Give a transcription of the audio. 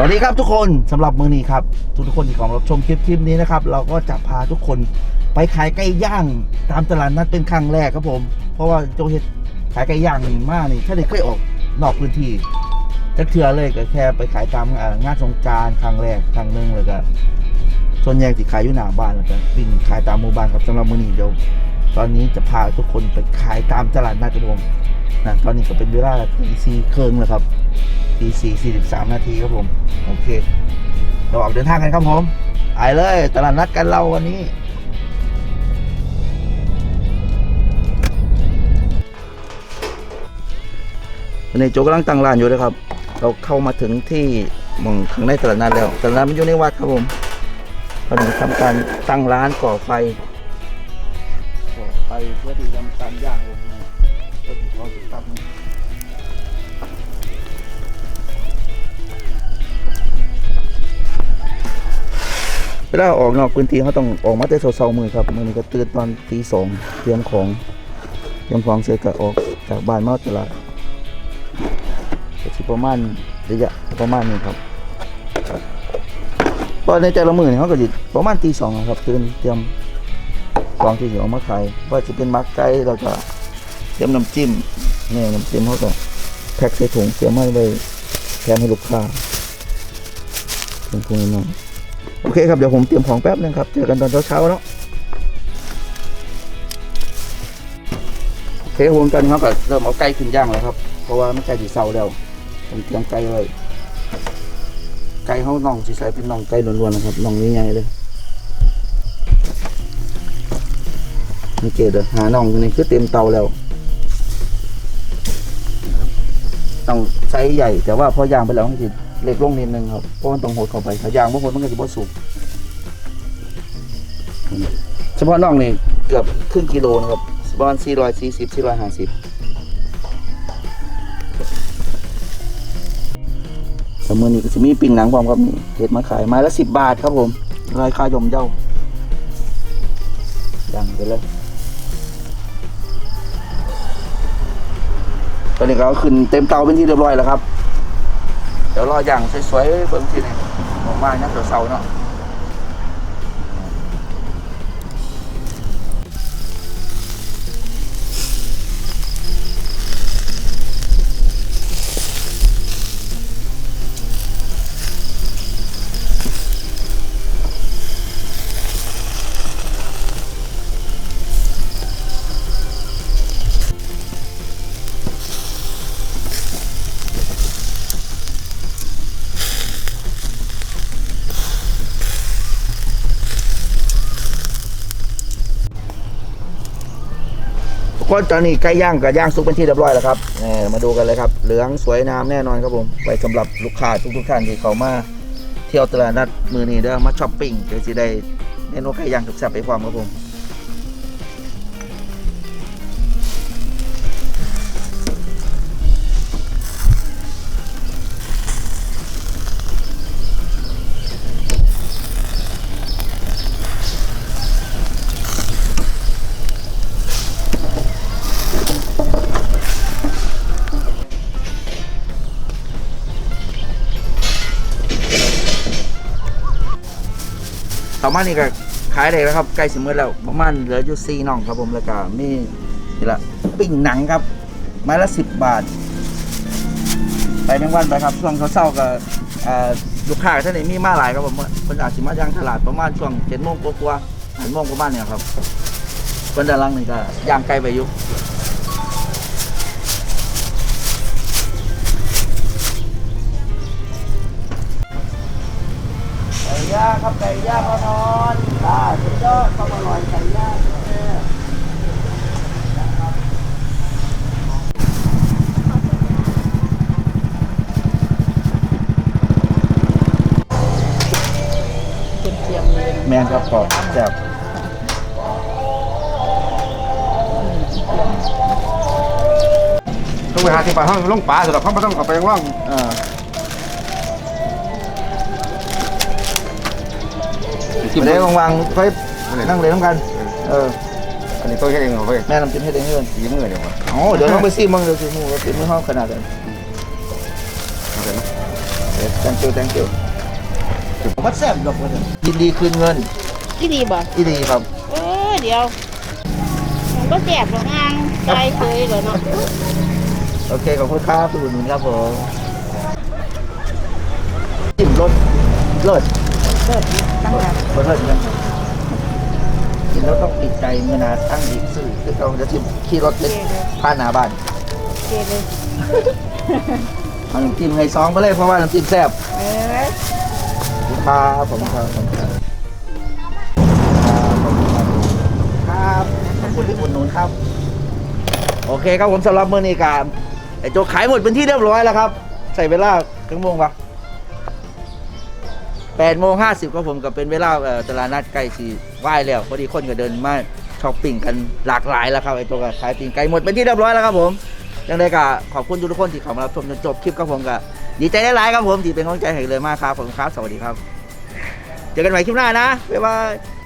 สวัสดีครับทุกคนสำหรับมือนี้ครับ ทุกทุกคนที่ของรับชมคลิปคลิปนี้นะครับ เราก็จะพาทุกคนไปขายไก่ย่างตามตลาดนัดเป็นครั้งแรกครับผม เพราะว่าโจเฮ็ดขายไก่ย่างนี่มากนี่ถ้าได้เคยออกนอกพื้นที่จะเถื่อเลยก็แค่ไปขายตามงานสงการครั้งแรกครั้งหนึงแล้วก็ส่วนใหญ่ที่ขายอยู่หน้าบ้านแล้วก็วิ่งขายตามหมู่บ้านครับสำหรับมือนี้เดี๋ยวตอนนี้จะพาทุกคนไปขายตามตลาดนัดครับผมนะตอนนี้ก็เป็นเวลาตีสี่ครึ่งแล้วครับ ตีสี่สี่สิบสามนาทีครับผม โอเค เราออกเดินทางกันครับผมไปเลยตลาดนัดกันเราวันนี้วันนี้โจกำลังตั้งร้านอยู่นะครับ เราเข้ามาถึงที่มองข้างในตลาดนัดแล้วตลาดนัดมันอยู่ในวัดครับผมตอนนี้ทำการตั้งร้านก่อไฟก่อไฟเพื่อที่จะทำการย่างลง เวลาออกนอกพื้นที่เขาต้องออกมาแต่เช้าๆมือครับมือนี้ก็ตื่นตอนตีสองเตรียมของเตรียมของเสร็จก็ออกจากบ้านมาตลาดสิประมาณระยะประมาณนี้ครับตอนในแต่ละมือเนี่ยเขาก็จิประมาณตีสองครับตื่นเตรียมของที่จะเอามาขายว่าจะเป็นมักไก่เราก็เตรียมน้ำจิ้มเนี่ยน้ำจิ้มเขาก็แพ็คใส่ถุงเตรียมไว้ไว้แทนให้ลูกค้าเป็นพวกนี้เนาะ โอเคครับ เดี๋ยวผมเตรียมของแป๊บนึงครับ เจอกันตอนเช้าๆเนาะโอเคครับผมตอนครับก็เริ่มเอาไก่ขึ้นย่างแล้วครับ เพราะว่ามันไก่สีเศร้าแล้วผมเตรียมไก่ไว้ไก่เขาน่องสีใสเป็นน่องไก่ล้วนๆนะครับน่องใหญ่ๆเลยนี่เกดเลยหาน่องตัวนี้คือเต็มเตาแล้วต้องไซส์ใหญ่แต่ว่าพอย่างไปแล้วมันจะ เล็กลงนิดนึงครับเพราะมันต้องหดเข้าไปถ้ายางบ่หดมันก็จะบ่สุกเฉพาะน่องนี่เกือบครึ่งกิโลนะครับประมาณ440 450แต่มื่อนี้ก็จะมีปิ่งหนังพร้อมครับนี่เห็ดมาขายไม้ละ 10 บาทครับผมราคายมเย่าดังไปเลยตอนนี้ก็เอาขึ้นเต็มเตาเป็นที่เรียบร้อยแล้วครับ เดี๋ยวรออย่างสวยๆเบิ่งทีหนึงออกมาเนี่ยเสาๆเนาะ ก็ตอนนี้ไก่ย่างกับย่างซุกเป็นที่เรียบร้อยแล้วครับนี่มาดูกันเลยครับ เหลืองสวยงามแน่นอนครับผมไว้สำหรับลูกค้าทุกทุกท่านที่เขามาเที่ยวตลาดนัดมือนี้เด้อมาช้อปปิ้งเดี๋ยวจะได้เมนูไก่ย่างแซ่บไปความครับผม ต่อมานี่ก็ขายได้แล้วครับใกล้สิมืดแล้วประมาณเหลืออยู่สี่น่องครับผมแล้วก็มีนี่ละปิ้งหนังครับไม้ละสิบบาท ไปแมงวันไปครับช่วงเช้าๆก็เอ่อลูกค้าท่านนี้มีมาหลายครับผมเพิ่นอาจสิมาย่างตลาดประมาณช่วงเจ็ดโมงกว่าๆแปดโมงประมาณเนี่ยครับเพิ่นด้านหล่างนี่ก็ย่างไก่ไปอยู่ ย่างพอนอนตาสุดยอดความอร่อยไก่ย่างเนี่ยแมงครับกรอบแซ่บต้องไปหาที่ป่าห้องลงป่าสำหรับเขาไม่ต้องเอาไปว่างอ่า ที่ไปไหนได้วางๆไว้นั่งเลยน้ำกัน เออ อันนี้ตัวแค่เองเหรอเว้ยแม่น้ำจิ้มให้เองให้เลยสีมือเดี๋ยวมาอ๋อเดี๋ยวต้องไปซีมึงเดี๋ยวซีมึงว่าซีมึงห้องขนาดไหนเอาเสร็จไหม thank you thank you วัดแซ่บดอกวันนี้ยินดีคืนเงินกี่ดีบ่อีดีครับเออเดี๋ยวมันก็แสบหรอกงางใจเคยเหรอเนาะโอเคขอบคุณครับคุณหนุนครับผมจิ้มรสเลิศเลิศ ตั้งแต่รสเลิศนะกินแล้วต้องติดใจเมื่อนาตั้งอีกสื่อคือเราจะจิ้มขี่รถเล็กผ่านหน้าบ้านเกเลยเอาน้ำจิ้มให้ซองไปเลยเพราะว่าน้ำจิ้มแซ่บเออครับผมครับผมครับครับขอบคุณที่อุดหนุนครับ โอเคครับผมสำหรับมื้อนี้การไอ้โจขายหมดเป็นที่เรียบร้อยแล้วครับ ใส่เวลาครึ่งโมงปะ แปดโมงห้าสิบก็ผมกับเป็นเวลาเอ่อตลาดนัดใกล้สีไหว้แล้วพอดีคนก็เดินมาช้อปปิ้งกันหลากหลายแล้วครับไอตัวก็ขายปิ้งไก่หมดเป็นที่เรียบร้อยแล้วครับผมยังไงก็ขอบคุณทุกคนที่เข้ามารับชมจนจบคลิปครับผมก็ดีใจได้หลายครับผมที่เป็นกำลังใจให้เลยมากครับผมครับสวัสดีครับ เจอกันใหม่คลิปหน้านะบ๊ายบาย